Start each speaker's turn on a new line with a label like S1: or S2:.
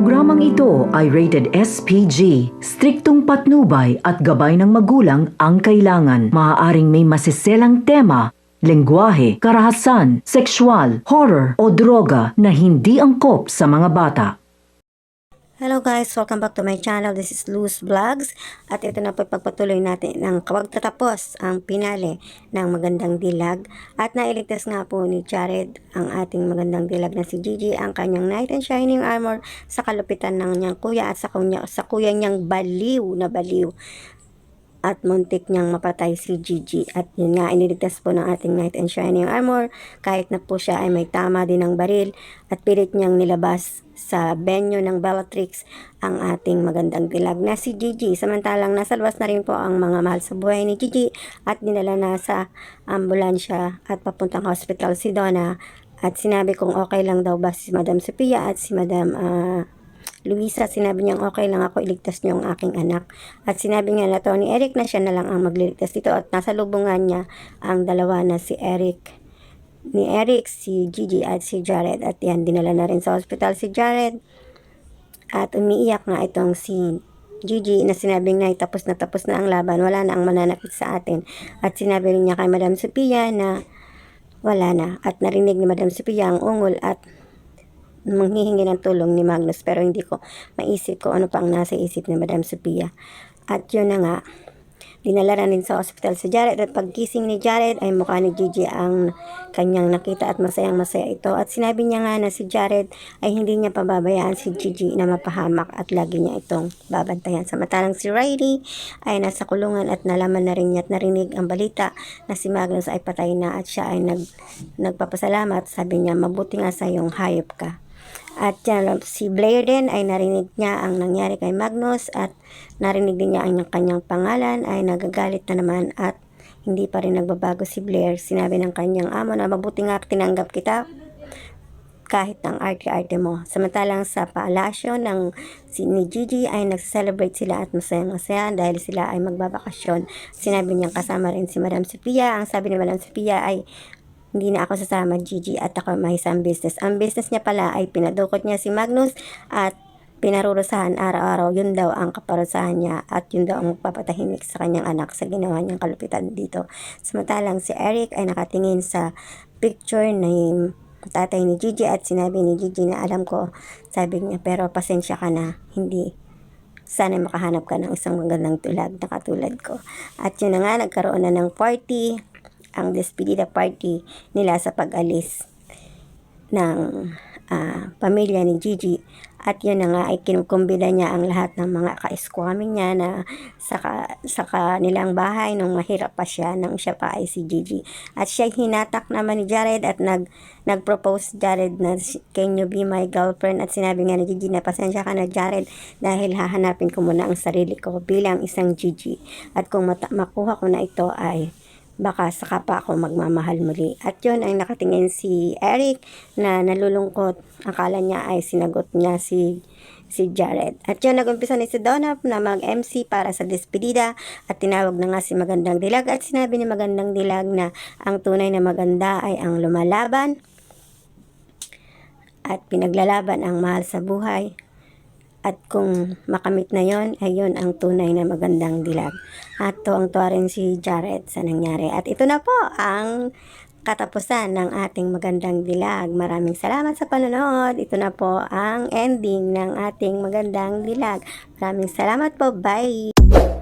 S1: programang ito ay rated SPG. Striktong patnubay at gabay ng magulang ang kailangan. Maaaring may masiselang tema, lengguwahe, karahasan, sexual, horror o droga na hindi angkop sa mga bata.
S2: Hello guys, welcome back to my channel. This is Luz Vlogs. At ito na po pagpatuloy natin ng kawag tatapos ang pinale ng magandang dilag. At nailigtas nga po ni Jared ang ating magandang dilag na si Gigi ang kanyang knight and shining armor sa kalupitan ng niyang kuya at sa kuya, sa kuya niyang baliw na baliw at muntik niyang mapatay si Gigi. At yun nga, iniligtas po ng ating Knight and Shining Armor kahit na po siya ay may tama din ng baril at pilit niyang nilabas sa venue ng Bellatrix ang ating magandang dilag na si Gigi. Samantalang nasa labas na rin po ang mga mahal sa buhay ni Gigi at dinala na sa ambulansya at papuntang hospital si Donna at sinabi kong okay lang daw ba si Madam Sophia at si Madam ah, Luisa, sinabi niyang okay lang ako iligtas niyo ang aking anak. At sinabi niya na Tony Eric na siya na lang ang magliligtas dito at nasa lubungan niya ang dalawa na si Eric ni Eric, si Gigi at si Jared. At yan, dinala na rin sa hospital si Jared. At umiiyak nga itong si Gigi na sinabing na tapos na tapos na ang laban, wala na ang mananakit sa atin. At sinabi rin niya kay Madam Sophia na wala na. At narinig ni Madam Sophia ang ungol at manghihingi ng tulong ni Magnus pero hindi ko maisip ko ano pa ang nasa isip ni Madam Sophia. At yun na nga, dinala na rin sa hospital si Jared at pagkising ni Jared ay mukha ni Gigi ang kanyang nakita at masayang masaya ito. At sinabi niya nga na si Jared ay hindi niya pababayaan si Gigi na mapahamak at lagi niya itong babantayan. Samantalang si Riley ay nasa kulungan at nalaman na rin niya at narinig ang balita na si Magnus ay patay na at siya ay nag, nagpapasalamat. Sabi niya, mabuti nga sa iyong hayop ka. At yan, si Blair din ay narinig niya ang nangyari kay Magnus at narinig din niya ang kanyang pangalan ay nagagalit na naman at hindi pa rin nagbabago si Blair. Sinabi ng kanyang amo na mabuti nga tinanggap kita kahit ang arte-arte mo. Samantalang sa paalasyo ng si, ni Gigi ay nag-celebrate sila at masaya-masaya dahil sila ay magbabakasyon. Sinabi niyang kasama rin si Madam Sophia. Ang sabi ni Madam Sophia ay hindi na ako sasama Gigi at ako may isang business. Ang business niya pala ay pinadukot niya si Magnus at pinarurusahan araw-araw. Yun daw ang kaparusahan niya at yun daw ang magpapatahimik sa kanyang anak sa ginawa niyang kalupitan dito. Samantalang si Eric ay nakatingin sa picture ni tatay ni Gigi at sinabi ni Gigi na alam ko, sabi niya, pero pasensya ka na, hindi sana makahanap ka ng isang magandang tulag na katulad ko. At yun na nga, nagkaroon na ng party, ang despedida party nila sa pag-alis ng ah, pamilya ni Gigi. At yun na nga ay kinukumbida niya ang lahat ng mga ka-squamming niya na sa, ka, sa kanilang bahay nung mahirap pa siya nang siya pa ay si Gigi. At siya hinatak naman ni Jared at nag, nag-propose Jared na can you be my girlfriend at sinabi nga ni Gigi na pasensya ka na Jared dahil hahanapin ko muna ang sarili ko bilang isang Gigi. At kung mata- makuha ko na ito ay baka saka pa ako magmamahal muli. At yun ay nakatingin si Eric na nalulungkot. Akala niya ay sinagot niya si si Jared. At yun, nag-umpisa ni si Donna na mag-MC para sa despedida at tinawag na nga si Magandang Dilag at sinabi ni Magandang Dilag na ang tunay na maganda ay ang lumalaban at pinaglalaban ang mahal sa buhay. At kung makamit na yon, ay yun ang tunay na magandang dilag. At tuwang-tuwa rin si Jared sa nangyari. At ito na po ang katapusan ng ating magandang dilag. Maraming salamat sa panonood. Ito na po ang ending ng ating magandang dilag. Maraming salamat po. Bye!